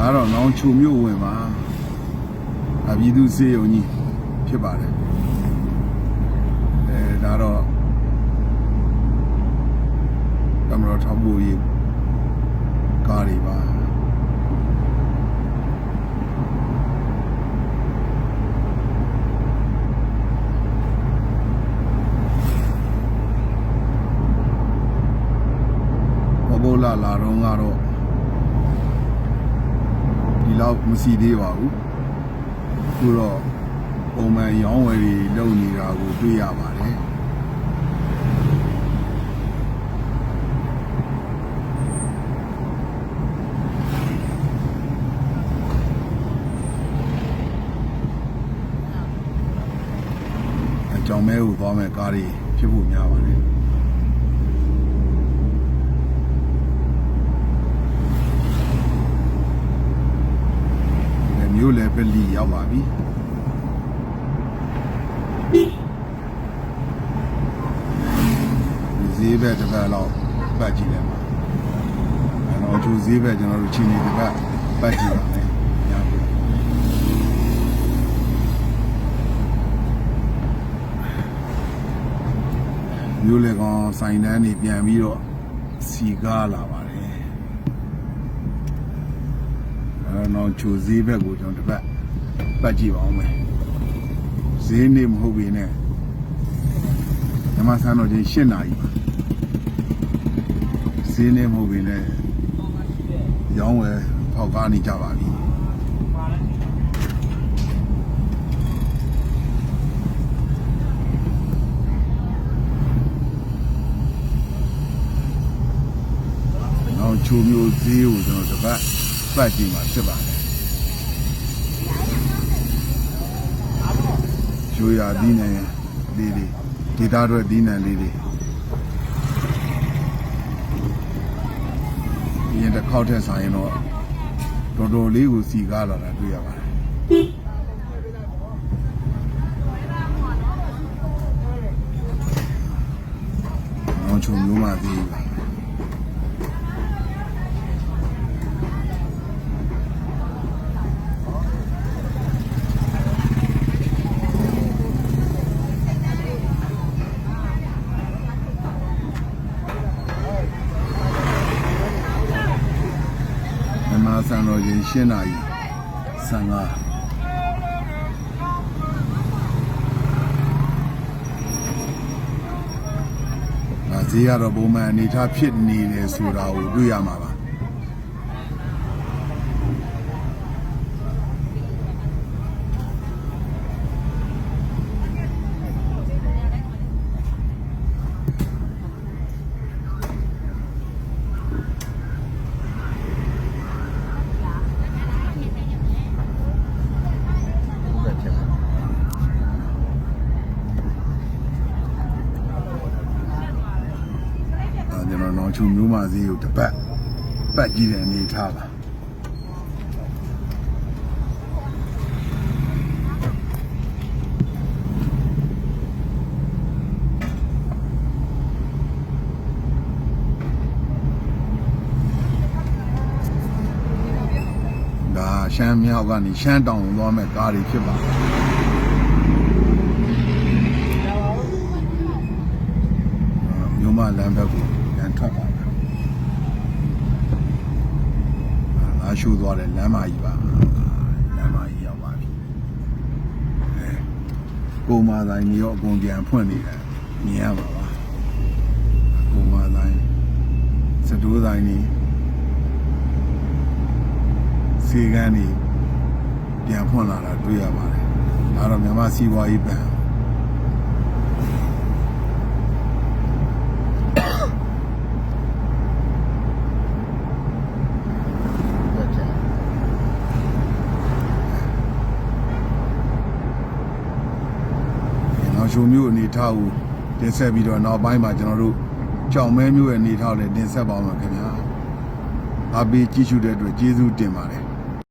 ဒါကတော့နောင်ချုံမြို့ဝင်ပါအပြည်သူစေယုံကြီးဖြစ်ပါတယ်အဲဒါတော့ကမ္ဘာထောက်ဖို့ရေးကားတွေပါဘဘလာလာတော့ကတော့ဒီ လောက်မစီသေးပါဘူးအခုတော့ပုံမှန်ရောင်းဝယ်တွေလုပ်နေတာကိုတွေ့ရပါတယ်အကြောင်းမဲကိုသွားမဲ့ကားတွေဖြစ်ဖို့များပါတယ်ဒီမျိုးလည်းပဲလီ ရောက်ပါပြီဒီဈေးဘက်တစ်ပတ်လောက်ပတ်ကြည့်လိုက်ပါအဲ့တော့သူဈေးဘက်ကျွန်တော်တို့ချင်းနေတစ်ပတ်ပတ်ကြည့်ပါမယ်ညပြီမျိုးလေကောင်ဆိုင်တန်းနေပြန်ပြီးတော့စီကားလာပါတယ်အဲတော့ချိုဈေးဘက်ကိုကျွန်တော်တစ်ပတ် ပတ်ကြည့်ပါအောင်မယ်ဈေးနေမဟုတ်ပြီနဲ့ဓမ္မဆန်းတော်ချင်း၈နာရီပါဈေးနေမဟုတ်ပြီနဲ့ရောင်းဝယ်ဖောက်ကားနေကြပါပြီတော့ချိုမျိုးဈေးကိုကျွန်တော်တစ်ပတ်ပတ်ကြည့်မှာဖြစ်ပါတယ် ချိုရဒီနေလေးလေးဒေတာတော့ဒီနေလေးလေးဒီရင်တစ်ခေါက်ထက်ဆိုင်ရင်တော့တော်တော်လေးကိုစီကားလာတာတွေ့ရပါတယ်တော့ချိုမျိုးမှသေးပါ စံတော်ချိန်၈နာရီ15ဒါဈေးကတော့ပုံမှန်အနေထားဖြစ်နေတယ်ဆိုတာကိုတွေ့ရမှာပါအဲ ကျွန်တော်နောက်ချုံမျိုးမဈေးကိုတစ်ပတ်ပတ်ကြည့်တဲ့အနေထားပါဒါရှမ်းမြောက်ကနေရှမ်းတောင်ကိုသွားမဲ့ကားတွေဖြစ်ပါတယ်မြို့မလမ်းဘက်ကိုပြ န်ထွက်ပါမယ်။အားရှိုးသွားတယ်လမ်းမကြီးပါ။လမ်းမကြီးရောက်ပါပြီ။အဲကိုမာတိုင်းနေရောအကုန်ပြန်ဖွင့်နေတယ်မြင်ရပါပါ။ကိုမာတိုင်းစတိုးတိုင်းနေစီကန်းနေပြန်ဖွင့်လာတာတွေ့ရပါတယ်။ဒါတော့မြန်မာစီးပွားရေးဘဏ် နောက်ရှုံမျိုးအနေထားကိုတင်ဆက်ပြီးတော့နောက်ပိုင်းမှာကျွန်တော်တို့ကြောင်မဲမျိုးရဲ့အနေထားကိုလည်းတင်ဆက်ပါအောင်ခင်ဗျာ။အားပေးကြည့်ရှုတဲ့အတွက်ကျေးဇူးတင်ပါတယ်